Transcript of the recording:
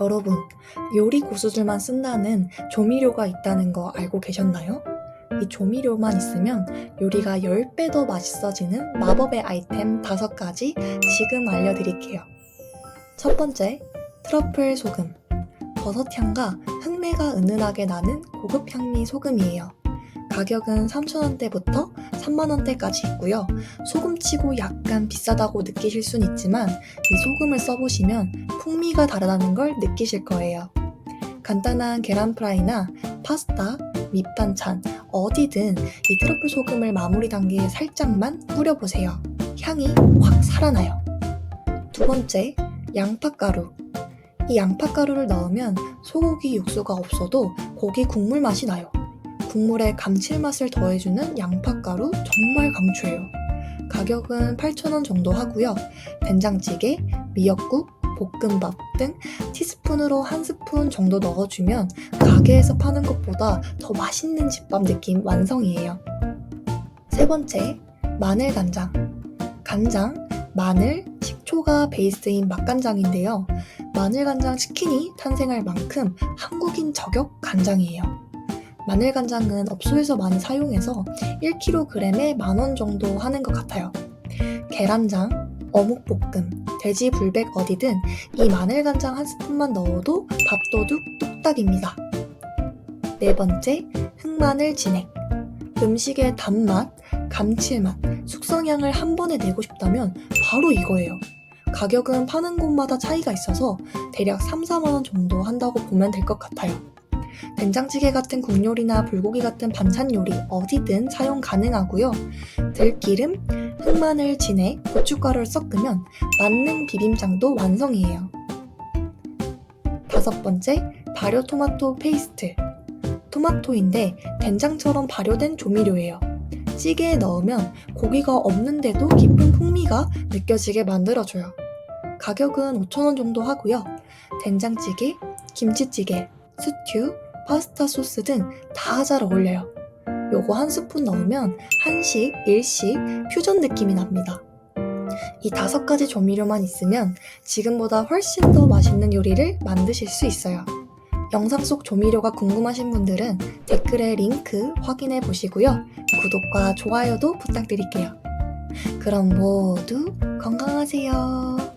여러분, 요리 고수들만 쓴다는 조미료가 있다는 거 알고 계셨나요? 이 조미료만 있으면 요리가 10배 더 맛있어지는 마법의 아이템 5가지 지금 알려드릴게요. 첫 번째, 트러플 소금. 버섯 향과 흙내가 은은하게 나는 고급 향미 소금이에요. 가격은 3,000원대부터 3만원대까지 있고요. 소금치고 약간 비싸다고 느끼실 순 있지만 이 소금을 써보시면 풍미가 다르다는 걸 느끼실 거예요. 간단한 계란 프라이나 파스타, 밑반찬, 어디든 이 트러플 소금을 마무리 단계에 살짝만 뿌려보세요. 향이 확 살아나요. 두 번째, 양파가루. 이 양파가루를 넣으면 소고기 육수가 없어도 고기 국물 맛이 나요. 국물에 감칠맛을 더해주는 양파가루 정말 강추해요. 가격은 8,000원 정도 하고요. 된장찌개, 미역국, 볶음밥 등 티스푼으로 한 스푼 정도 넣어주면 가게에서 파는 것보다 더 맛있는 집밥 느낌 완성이에요. 세 번째, 마늘 간장. 간장, 마늘, 식초가 베이스인 맛간장인데요. 마늘 간장 치킨이 탄생할 만큼 한국인 저격 간장이에요. 마늘 간장은 업소에서 많이 사용해서 1kg에 만 원 정도 하는 것 같아요. 계란장, 어묵볶음, 돼지 불백 어디든 이 마늘 간장 한 스푼만 넣어도 밥도둑 뚝딱입니다. 네 번째, 흑마늘 진액. 음식의 단맛, 감칠맛, 숙성향을 한 번에 내고 싶다면 바로 이거예요. 가격은 파는 곳마다 차이가 있어서 대략 3, 4만원 정도 한다고 보면 될 것 같아요. 된장찌개 같은 국요리나 불고기 같은 반찬 요리 어디든 사용 가능하고요. 들기름, 흑마늘 진액, 고춧가루를 섞으면 만능 비빔장도 완성이에요. 다섯 번째, 발효 토마토 페이스트. 토마토인데 된장처럼 발효된 조미료예요. 찌개에 넣으면 고기가 없는데도 깊은 풍미가 느껴지게 만들어줘요. 가격은 5,000원 정도 하고요. 된장찌개, 김치찌개, 스튜, 파스타 소스 등 다 잘 어울려요. 요거 한 스푼 넣으면 한식, 일식, 퓨전 느낌이 납니다. 이 다섯 가지 조미료만 있으면 지금보다 훨씬 더 맛있는 요리를 만드실 수 있어요. 영상 속 조미료가 궁금하신 분들은 댓글에 링크 확인해 보시고요. 구독과 좋아요도 부탁드릴게요. 그럼 모두 건강하세요.